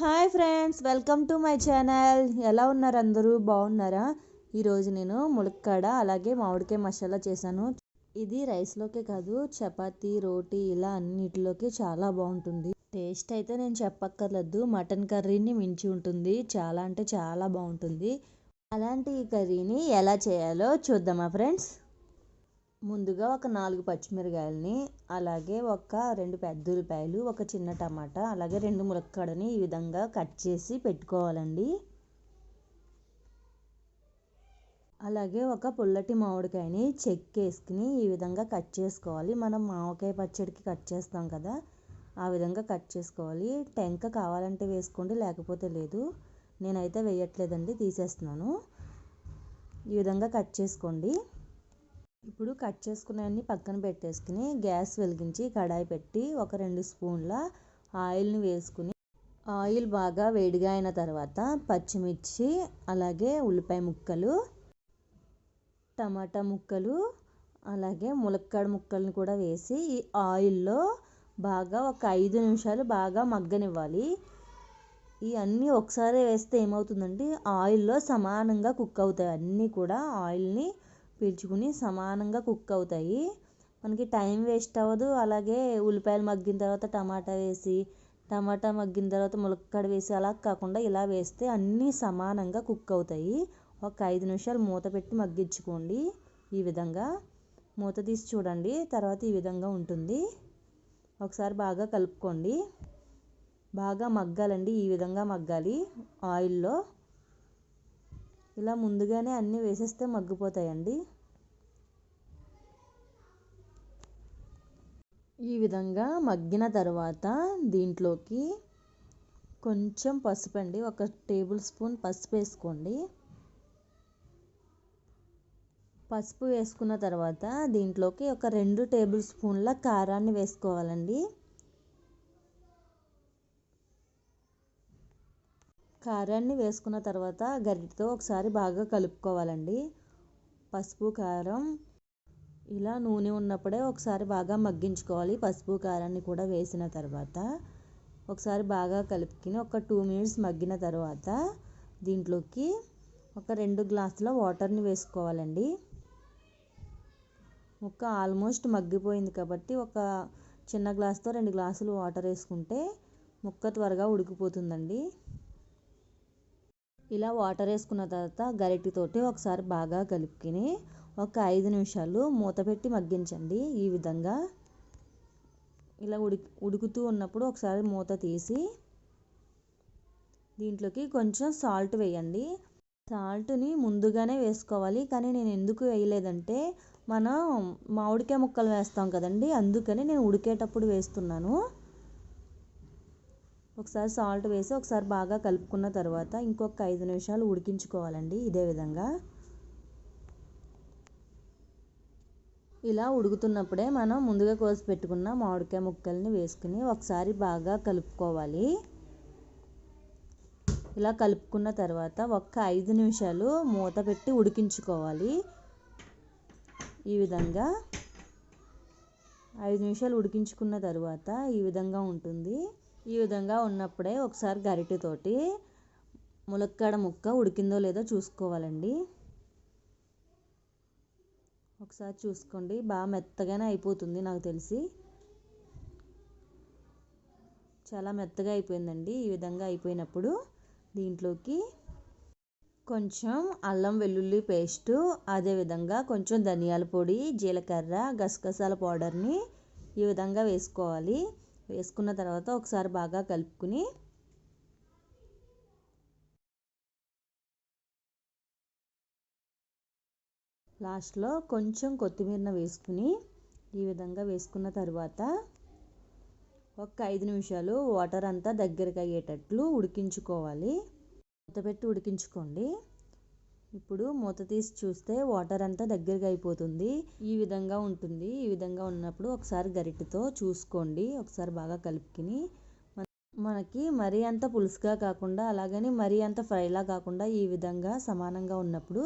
Hi friends welcome to my channel. ఎలా ఉన్నారు అందరూ? బాగున్నారా? ఈరోజు నేను ములక్కాడ అలాగే మామిడికాయ మసాలా చేశాను. ఇది రైస్లోకే కాదు చపాతీ రోటీ ఇలా అన్నిటిలోకి చాలా బాగుంటుంది. టేస్ట్ అయితే నేను చెప్పక్కర్లేదు మటన్ కర్రీని మించి ఉంటుంది. చాలా అంటే చాలా బాగుంటుంది. అలాంటి ఈ కర్రీని ఎలా చేయాలో చూద్దామా ఫ్రెండ్స్? ముందుగా ఒక నాలుగు పచ్చిమిరపకాయలని అలాగే ఒక రెండు పెద్ద ఉల్లిపాయలు ఒక చిన్న టమాటా అలాగే రెండు ములక్కాడని ఈ విధంగా కట్ చేసి పెట్టుకోవాలండి. అలాగే ఒక పుల్లటి మామిడికాయని చెక్కేసుకుని ఈ విధంగా కట్ చేసుకోవాలి. మనం మామిడికాయ పచ్చడికి కట్ చేస్తాం కదా ఆ విధంగా కట్ చేసుకోవాలి. టెంక కావాలంటే వేసుకోండి లేకపోతే లేదు. నేనైతే వేయట్లేదండి తీసేస్తున్నాను. ఈ విధంగా కట్ చేసుకోండి. ఇప్పుడు కట్ చేసుకున్నవన్నీ పక్కన పెట్టేసుకుని గ్యాస్ వెలిగించి కడాయి పెట్టి ఒక రెండు స్పూన్ల ఆయిల్ని వేసుకుని ఆయిల్ బాగా వేడిగా అయిన తర్వాత పచ్చిమిర్చి అలాగే ఉల్లిపాయ ముక్కలు టమాటా ముక్కలు అలాగే ములక్కాడ ముక్కల్ని కూడా వేసి ఈ ఆయిల్లో బాగా ఒక ఐదు నిమిషాలు బాగా మగ్గనివ్వాలి. ఈ అన్నీ ఒకసారి వేస్తే ఏమవుతుందంటే ఆయిల్లో సమానంగా కుక్ అవుతాయి. అన్నీ కూడా ఆయిల్ని పీల్చుకుని సమానంగా కుక్ అవుతాయి. మనకి టైం వేస్ట్ అవ్వదు. అలాగే ఉల్లిపాయలు మగ్గిన తర్వాత టమాటా వేసి టమాటా మగ్గిన తర్వాత ములక్కాడ వేసి అలా కాకుండా ఇలా వేస్తే అన్నీ సమానంగా కుక్ అవుతాయి. ఒక ఐదు నిమిషాలు మూత పెట్టి మగ్గించుకోండి ఈ విధంగా. మూత తీసి చూడండి. తర్వాత ఈ విధంగా ఉంటుంది. ఒకసారి బాగా కలుపుకోండి. బాగా మగ్గాలండి. ఈ విధంగా మగ్గాలి. ఆయిల్లో ఇలా ముందుగానే అన్నీ వేసేస్తే మగ్గిపోతాయండి. ఈ విధంగా మగ్గిన తర్వాత దీంట్లోకి కొంచెం పసుపు అండి ఒక టేబుల్ స్పూన్ పసుపు వేసుకోండి. పసుపు వేసుకున్న తర్వాత దీంట్లోకి ఒక రెండు టేబుల్ స్పూన్ల కారాన్ని వేసుకోవాలండి. కారాన్ని వేసుకున్న తర్వాత గరిటతో ఒకసారి బాగా కలుపుకోవాలండి. పసుపు కారం ఇలా నూనె ఉన్నప్పుడే ఒకసారి బాగా మగ్గించుకోవాలి. పసుపు కారాన్ని కూడా వేసిన తర్వాత ఒకసారి బాగా కలుపుకొని ఒక టూ మినిట్స్ మగ్గిన తర్వాత దీంట్లోకి ఒక రెండు గ్లాసుల వాటర్ని వేసుకోవాలండి. ముక్క ఆల్మోస్ట్ మగ్గిపోయింది కాబట్టి ఒక చిన్న గ్లాస్తో రెండు గ్లాసులు వాటర్ వేసుకుంటే ముక్క త్వరగా ఉడికిపోతుందండి. ఇలా వాటర్ వేసుకున్న తర్వాత గరిటెతోటి ఒకసారి బాగా కలుపుకొని ఒక ఐదు నిమిషాలు మూత పెట్టి మగ్గించండి ఈ విధంగా. ఇలా ఉడికి ఉడుకుతూ ఉన్నప్పుడు ఒకసారి మూత తీసి దీంట్లోకి కొంచెం సాల్ట్ వేయండి. సాల్ట్ని ముందుగానే వేసుకోవాలి కానీ నేను ఎందుకు వేయలేదంటే మనం మామిడికాయ ముక్కలు వేస్తాం కదండి అందుకని నేను ఉడికేటప్పుడు వేస్తున్నాను. ఒకసారి సాల్ట్ వేసి ఒకసారి బాగా కలుపుకున్న తర్వాత ఇంకొక ఐదు నిమిషాలు ఉడికించుకోవాలండి ఇదే విధంగా. ఇలా ఉడుకుతున్నప్పుడే మనం ముందుగా కోసి పెట్టుకున్న మామిడికాయ ముక్కల్ని వేసుకుని ఒకసారి బాగా కలుపుకోవాలి. ఇలా కలుపుకున్న తర్వాత ఒక్క ఐదు నిమిషాలు మూత పెట్టి ఉడికించుకోవాలి. ఈ విధంగా ఐదు నిమిషాలు ఉడికించుకున్న తర్వాత ఈ విధంగా ఉంటుంది. ఈ విధంగా ఉన్నప్పుడే ఒకసారి గరిటెతోటి ములక్కాడ ముక్క ఉడికిందో లేదో చూసుకోవాలండి. ఒకసారి చూసుకోండి. బాగా మెత్తగానే అయిపోతుంది నాకు తెలిసి. చాలా మెత్తగా అయిపోయిందండి. ఈ విధంగా అయిపోయినప్పుడు దీంట్లోకి కొంచెం అల్లం వెల్లుల్లి పేస్టు అదేవిధంగా కొంచెం ధనియాల పొడి జీలకర్ర గసగసాల పౌడర్ని ఈ విధంగా వేసుకోవాలి. వేసుకున్న తర్వాత ఒకసారి బాగా కలుపుకుని లాస్ట్లో కొంచెం కొత్తిమీరన వేసుకుని ఈ విధంగా వేసుకున్న తర్వాత ఒక ఐదు నిమిషాలు వాటర్ అంతా దగ్గరకు అయ్యేటట్లు ఉడికించుకోవాలి. మూత పెట్టి ఉడికించుకోండి. ఇప్పుడు మూత తీసి చూస్తే వాటర్ అంతా దగ్గరగా అయిపోతుంది. ఈ విధంగా ఉంటుంది. ఈ విధంగా ఉన్నప్పుడు ఒకసారి గరిటెతో చూసుకోండి. ఒకసారి బాగా కలుపుకుని మనకి మరీ అంత పులుసుగా కాకుండా అలాగని మరీ అంత ఫ్రైలా కాకుండా ఈ విధంగా సమానంగా ఉన్నప్పుడు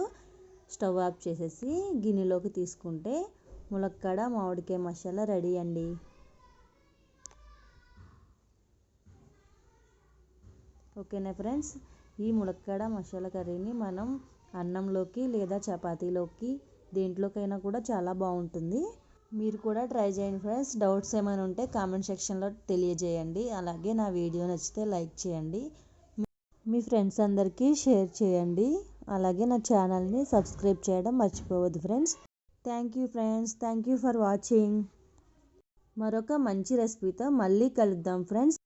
స్టవ్ ఆఫ్ చేసేసి గిన్నెలోకి తీసుకుంటే ములక్కాడ మామిడికాయ మసాలా రెడీ అండి. ఓకేనా ఫ్రెండ్స్? ఈ ములక్కాడ మసాలా కర్రీని మనం అన్నంలోకి లేదా చపాతీలోకి దేంట్లోకైనా కూడా చాలా బాగుంటుంది. మీరు కూడా ట్రై చేయండి ఫ్రెండ్స్. డౌట్స్ ఏమైనా ఉంటే కామెంట్ సెక్షన్లో తెలియజేయండి. అలాగే నా వీడియో నచ్చితే లైక్ చేయండి. మీ ఫ్రెండ్స్ అందరికీ షేర్ చేయండి. అలాగే నా ఛానల్ని సబ్స్క్రైబ్ చేయడం మర్చిపోవద్దు friends. Thank you friends. Thank you for watching. మరొక మంచి రెసిపీతో మళ్ళీ కలుద్దాం ఫ్రెండ్స్.